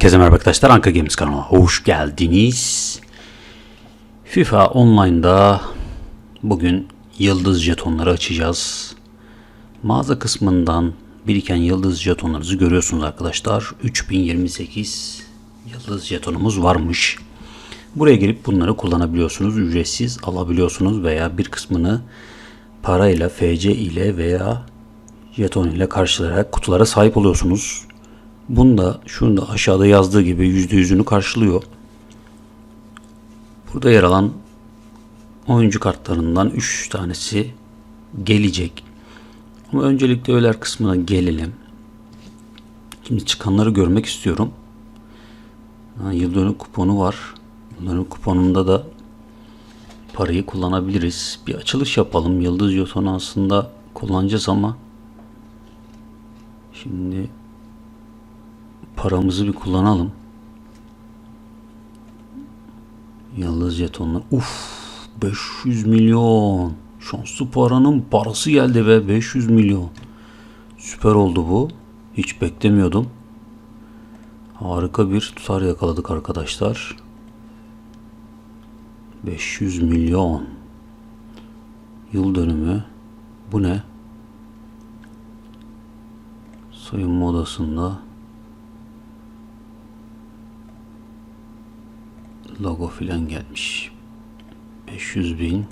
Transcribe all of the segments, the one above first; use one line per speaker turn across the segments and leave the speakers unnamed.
Herkese merhaba arkadaşlar. Anka Games kanalına hoş geldiniz. FIFA Online'da bugün yıldız jetonları açacağız. Mağaza kısmından biriken yıldız jetonlarınızı görüyorsunuz arkadaşlar. 3028 yıldız jetonumuz varmış. Buraya girip bunları kullanabiliyorsunuz. Ücretsiz alabiliyorsunuz veya bir kısmını parayla, FC ile veya jeton ile karşılayarak kutulara sahip oluyorsunuz. Bunda şunu da aşağıda yazdığı gibi yüzde yüzünü karşılıyor. Burada yer alan oyuncu kartlarından 3 tanesi gelecek. Ama öncelikle öğeler kısmına gelelim. Şimdi çıkanları görmek istiyorum. Ha, yıl dönüm kuponu var. Yıl dönüm kuponunda da parayı kullanabiliriz. Bir açılış yapalım. Yıldız jetonu aslında kullanacağız ama şimdi paramızı bir kullanalım. Yıldız jetonlar. Uf 500 milyon. Şanslı paranın parası geldi be 500 milyon. Süper oldu bu. Hiç beklemiyordum. Harika bir tutar yakaladık arkadaşlar. 500 milyon. Yıl dönümü. Bu ne? Soyunma odasında logo filan gelmiş. 500 bin.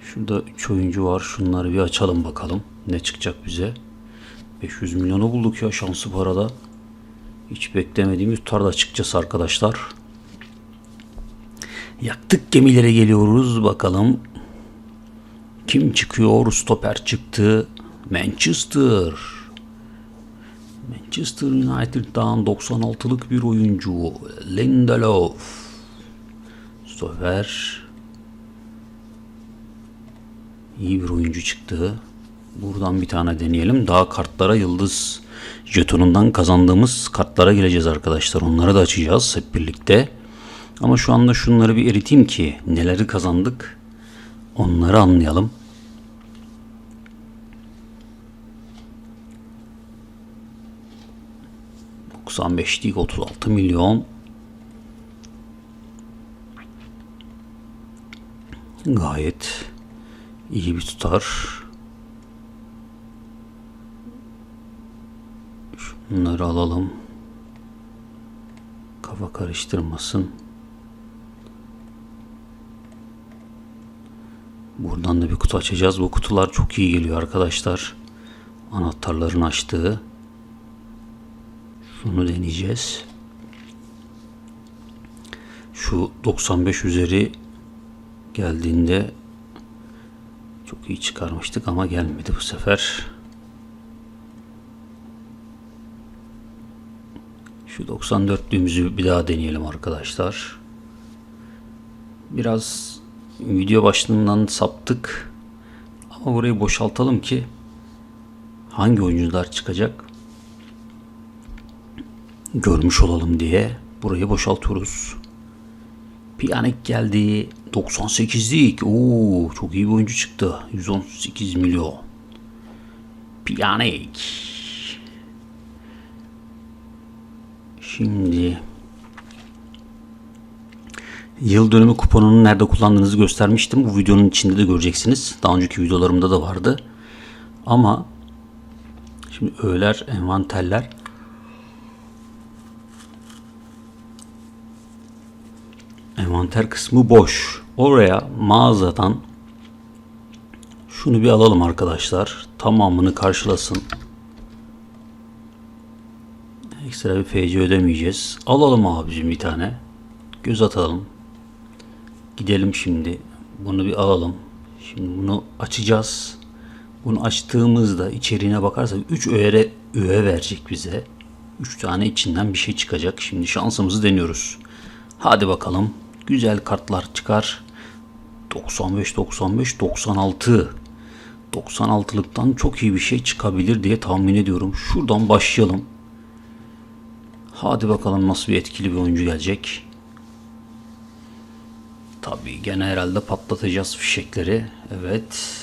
Şurada 3 oyuncu var. Şunları bir açalım bakalım. Ne çıkacak bize. 500 milyonu bulduk ya şanslı parada. Hiç beklemediğimiz tutarda açıkçası arkadaşlar. Yaktık gemilere geliyoruz. Bakalım kim çıkıyor? Stoper çıktı. Manchester. Manchester United'dan 96'lık bir oyuncu Lindelof. Stoper. İyi bir oyuncu çıktı. Buradan bir tane deneyelim. Daha kartlara yıldız jetonundan kazandığımız kartlara gireceğiz arkadaşlar. Onları da açacağız hep birlikte. Ama şu anda şunları bir eriteyim ki neleri kazandık onları anlayalım. 95 değil 36 milyon. Gayet iyi bir tutar. Şunları alalım. Kafa karıştırmasın. Buradan da bir kutu açacağız. Bu kutular çok iyi geliyor arkadaşlar. Anahtarların açtığı. Şunu deneyeceğiz. Şu 95 üzeri geldiğinde çok iyi çıkarmıştık ama gelmedi bu sefer. Şu 94'lüğümüzü bir daha deneyelim arkadaşlar. Biraz video başlığından saptık. Ama burayı boşaltalım ki hangi oyuncular çıkacak görmüş olalım diye burayı boşaltıyoruz. Piyanik geldi. 98'lik. Oo, çok iyi bir oyuncu çıktı. 118 milyon. Piyanik. Şimdi yıl dönümü kuponunu nerede kullandığınızı göstermiştim. Bu videonun içinde de göreceksiniz. Daha önceki videolarımda da vardı. Ama şimdi öğeler, envanterler envanter kısmı boş. Oraya mağazadan şunu bir alalım arkadaşlar. Tamamını karşılasın. Ekstra bir FC ödemeyeceğiz. Alalım abicim bir tane. Göz atalım. Gidelim şimdi. Bunu bir alalım. Şimdi bunu açacağız. Bunu açtığımızda içeriğine bakarsak 3 öğe, öğe verecek bize. 3 tane içinden bir şey çıkacak. Şimdi şansımızı deniyoruz. Hadi bakalım. Güzel kartlar çıkar. 95 95 96 96'lıktan çok iyi bir şey çıkabilir diye tahmin ediyorum. Şuradan başlayalım. Hadi bakalım nasıl bir etkili bir oyuncu gelecek. Tabii gene herhalde patlatacağız fişekleri. Evet.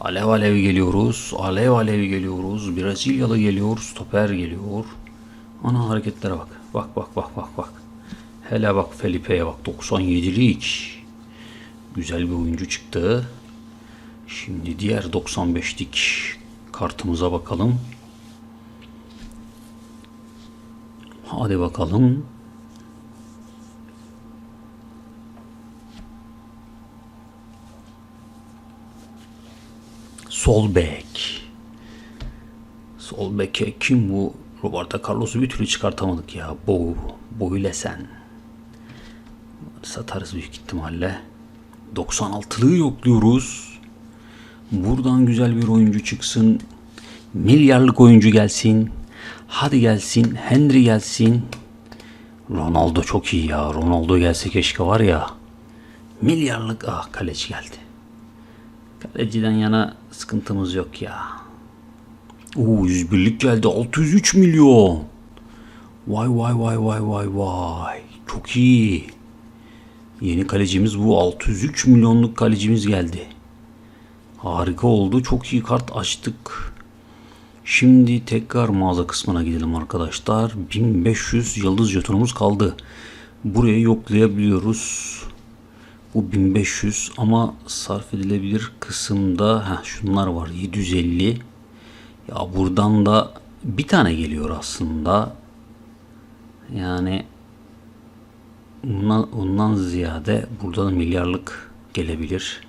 Alev alev geliyoruz. Alev alev geliyoruz. Brezilyalı geliyor. Stoper geliyor. Ana hareketlere bak. Bak bak bak bak bak. Hele bak Felipe'ye bak 97'lik. Güzel bir oyuncu çıktı. Şimdi diğer 95'lik kartımıza bakalım. Hadi bakalım. Sol bek. Sol beke kim bu? Roberto Carlos'u bir türlü çıkartamadık ya. Bow. Boyle sen. Satarız büyük ihtimalle. 96'lığı yokluyoruz. Buradan güzel bir oyuncu çıksın. Milyarlık oyuncu gelsin. Hadi gelsin. Henry gelsin. Ronaldo çok iyi ya. Ronaldo gelse keşke var ya. Milyarlık ah kaleci geldi. Kaleciden yana sıkıntımız yok ya. Oo 101'lik geldi. 603 milyon. Vay vay vay vay vay vay. Çok iyi. Yeni kalecimiz bu. 603 milyonluk kalecimiz geldi. Harika oldu. Çok iyi kart açtık. Şimdi tekrar mağaza kısmına gidelim arkadaşlar. 1500 yıldız jetonumuz kaldı. Burayı yoklayabiliyoruz. Bu 1500 ama sarf edilebilir kısımda heh, şunlar var 750. Ya buradan da bir tane geliyor aslında. Yani ondan, ondan ziyade burada da milyarlık gelebilir.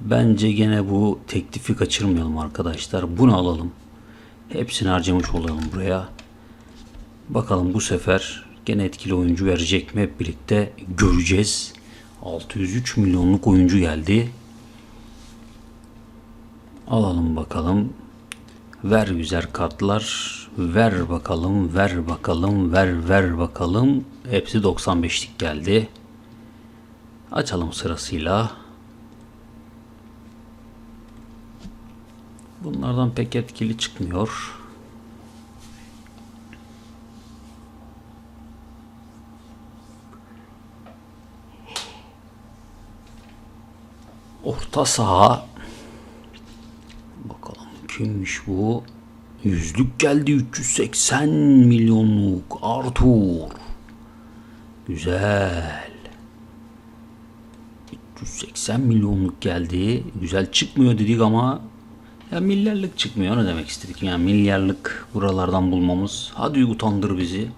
Bence gene bu teklifi kaçırmayalım arkadaşlar. Bunu alalım. Hepsini harcamış olalım buraya. Bakalım bu sefer gene etkili oyuncu verecek mi hep birlikte göreceğiz. 603 milyonluk oyuncu geldi. Alalım bakalım. Ver güzel kartlar. Ver bakalım, ver bakalım, ver ver bakalım. Hepsi 95'lik geldi. Açalım sırasıyla. Bunlardan pek etkili çıkmıyor. Orta saha. Bakalım kimmiş bu? Yüzlük geldi 380 milyonluk Arthur. Güzel. 380 milyonluk geldi. Güzel çıkmıyor dedik ama ya milyarlık çıkmıyor ne demek istedik yani milyarlık buralardan bulmamız. Hadi utandır bizi.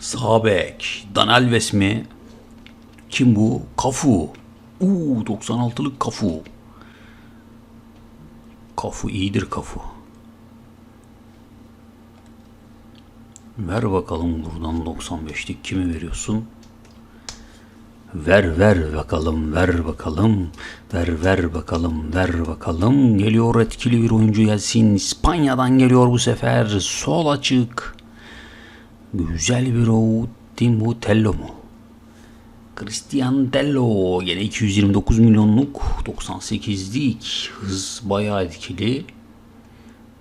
Sağ bek. Dan Alves mi? Kim bu? Kafu. Uuu 96'lık Kafu. Kafu iyidir Kafu. Ver bakalım buradan 95'lik kimi veriyorsun? Ver ver bakalım, ver bakalım, ver ver bakalım, ver bakalım. Geliyor etkili bir oyuncu gelsin. İspanya'dan geliyor bu sefer. Sol açık. Güzel bir o. Timo Tello mu? Christian Tello. Yine 229 milyonluk. 98'lik. Hız bayağı etkili.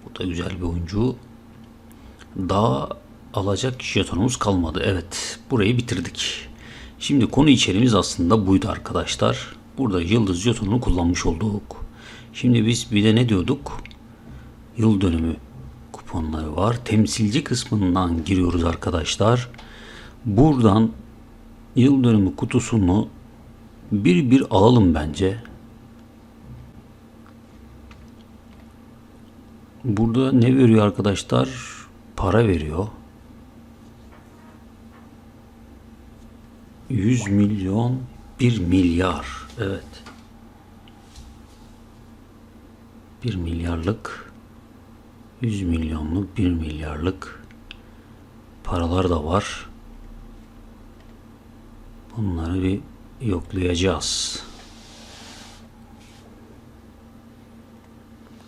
Bu da güzel bir oyuncu. Daha alacak jetonumuz kalmadı. Evet. Burayı bitirdik. Şimdi konu içeriğimiz aslında buydu arkadaşlar. Burada yıldız jetonunu kullanmış olduk. Şimdi biz bir de ne diyorduk? Yıl dönümü kuponları var. Temsilci kısmından giriyoruz arkadaşlar. Buradan yıl dönümü kutusunu bir bir alalım bence. Burada ne veriyor arkadaşlar? Para veriyor. 100 milyon 1 milyar. Evet. 1 milyarlık 100 milyonluk 1 milyarlık paralar da var. Bunları bir yoklayacağız.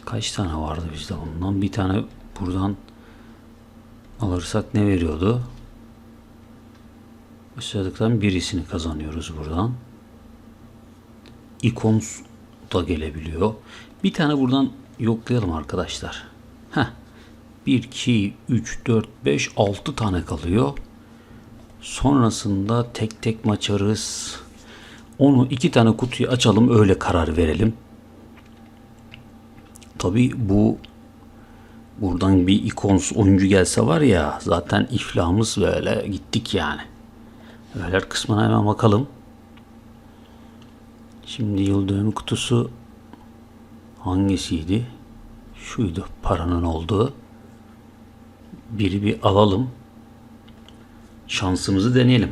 Kaç tane vardı bizde bundan? Bir tane buradan alırsak ne veriyordu? Aşağıdakilerin birisini kazanıyoruz buradan. Ikons da gelebiliyor. Bir tane buradan yoklayalım arkadaşlar. Heh. 1, 2, 3, 4, 5, 6 tane kalıyor. Sonrasında tek tek maç arız. Onu iki tane kutuyu açalım öyle karar verelim. Tabi bu buradan bir ikons oyuncu gelse var ya zaten iflahımız böyle gittik yani. Öğeler kısmına hemen bakalım. Şimdi yıl dönümü kutusu hangisiydi? Şuydu paranın olduğu. Biri bir alalım. Şansımızı deneyelim.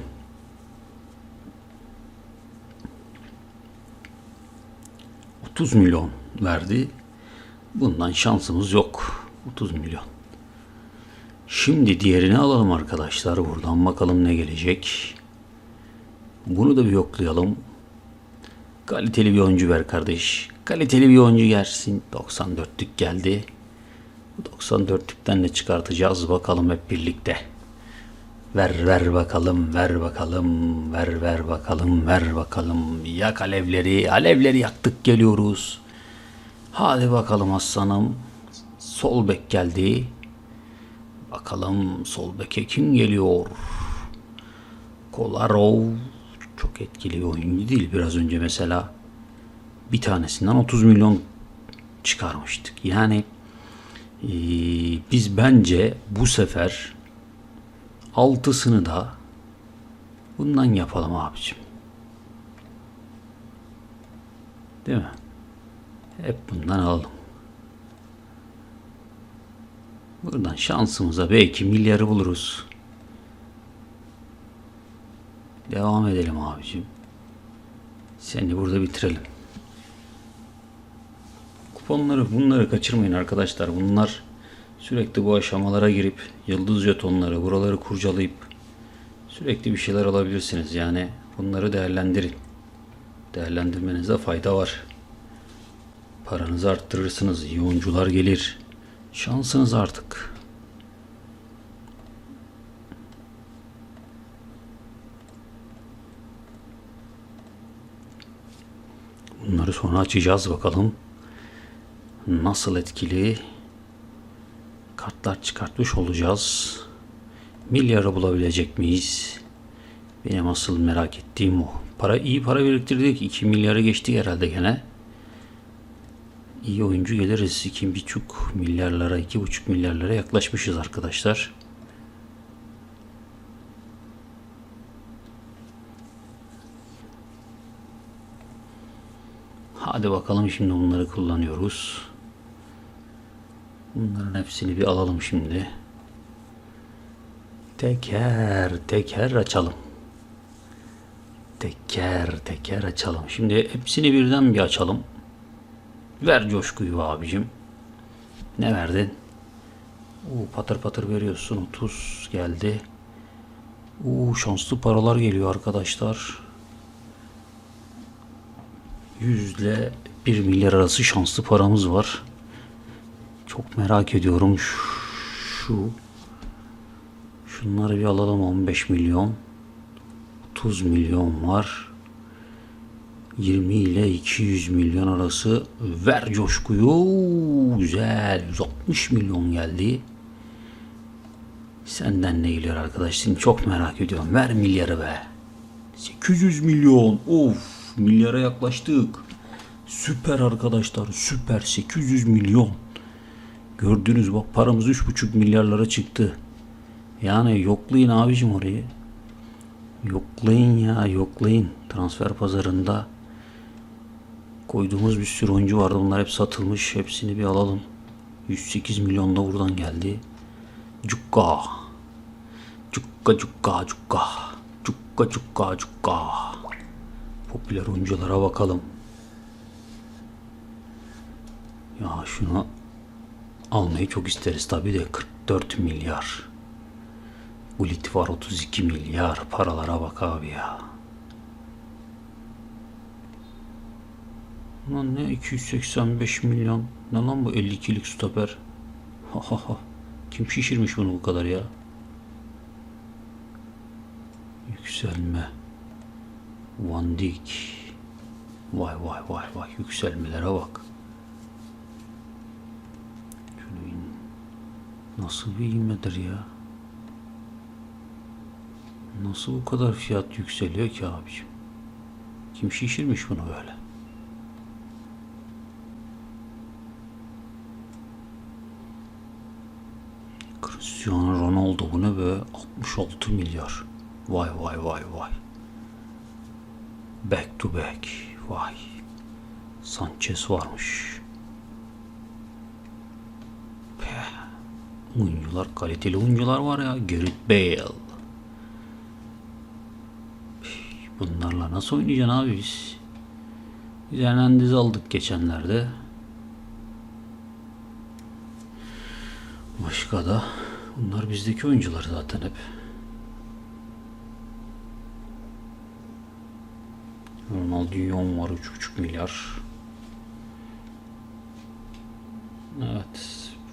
...30 milyon verdi. Bundan şansımız yok. 30 milyon. Şimdi diğerini alalım arkadaşlar. Buradan bakalım ne gelecek. Bunu da bir yoklayalım. Kaliteli bir oyuncu ver kardeş. Kaliteli bir oyuncu gelsin. 94'lük geldi. Bu 94'lükten de çıkartacağız bakalım hep birlikte. Ver ver bakalım, ver bakalım, ver ver bakalım, ver bakalım. Yak alevleri, alevleri yaktık geliyoruz. Hadi bakalım aslanım. Sol bek geldi. Bakalım sol beke kim geliyor? Kolarov çok etkili bir oyuncu değil. Biraz önce mesela bir tanesinden 30 milyon çıkarmıştık. Yani ee, biz bence bu sefer altısını da bundan yapalım abicim. Değil mi? Hep bundan alalım. Buradan şansımıza belki milyarı buluruz. Devam edelim abicim. Seni burada bitirelim. Kuponları bunları kaçırmayın arkadaşlar. Bunlar sürekli bu aşamalara girip yıldız jetonları buraları kurcalayıp sürekli bir şeyler alabilirsiniz. Yani bunları değerlendirin. Değerlendirmenize fayda var. Paranızı arttırırsınız. iyi gelir. Şansınız artık. Bunları sonra açacağız bakalım. Nasıl etkili kartlar çıkartmış olacağız. Milyarı bulabilecek miyiz? Benim asıl merak ettiğim o. Para iyi para biriktirdik. 2 milyarı geçti herhalde gene. İyi oyuncu geliriz. 2,5 milyarlara, 2,5 milyarlara yaklaşmışız arkadaşlar. Hadi bakalım şimdi bunları kullanıyoruz. Bunların hepsini bir alalım şimdi. Teker teker açalım. Teker teker açalım. Şimdi hepsini birden bir açalım. Ver coşkuyu abicim. Ne verdin? Oo, patır patır veriyorsun. 30 geldi. Oo, şanslı paralar geliyor arkadaşlar. 100 ile 1 milyar arası şanslı paramız var. Çok merak ediyorum. Şu şunları bir alalım. 15 milyon. 30 milyon var. 20 ile 200 milyon arası. Ver coşkuyu. Güzel. 160 milyon geldi. Senden ne geliyor arkadaşım? Çok merak ediyorum. Ver milyarı be. 800 milyon. Of milyara yaklaştık. Süper arkadaşlar süper. 800 milyon Gördünüz bak paramız 3,5 milyarlara çıktı. Yani yoklayın abicim orayı. Yoklayın ya yoklayın. Transfer pazarında koyduğumuz bir sürü oyuncu vardı. Bunlar hep satılmış. Hepsini bir alalım. 108 milyon da buradan geldi. Cukka. Cukka cukka cukka. Cukka cukka cukka. Popüler oyunculara bakalım. Ya şuna almayı çok isteriz tabii de 44 milyar. Gullit var 32 milyar. Paralara bak abi ya. Lan ne 285 milyon. Ne lan bu 52'lik stoper? Ha ha ha. Kim şişirmiş bunu bu kadar ya? Yükselme. Van Dijk. Vay vay vay vay yükselmelere bak. Nasıl bir ivmedir ya? Nasıl bu kadar fiyat yükseliyor ki abiciğim? Kim şişirmiş bunu böyle? Cristiano Ronaldo bu ne be? 66 milyar. Vay vay vay vay. Back to back. Vay. Sanchez varmış. Oyuncular kaliteli oyuncular var ya. Gareth Bale. Bunlarla nasıl oynayacaksın abi biz? Biz Hernandez aldık geçenlerde. Başka da bunlar bizdeki oyuncular zaten hep. Ronaldinho var 3,5 milyar. Evet.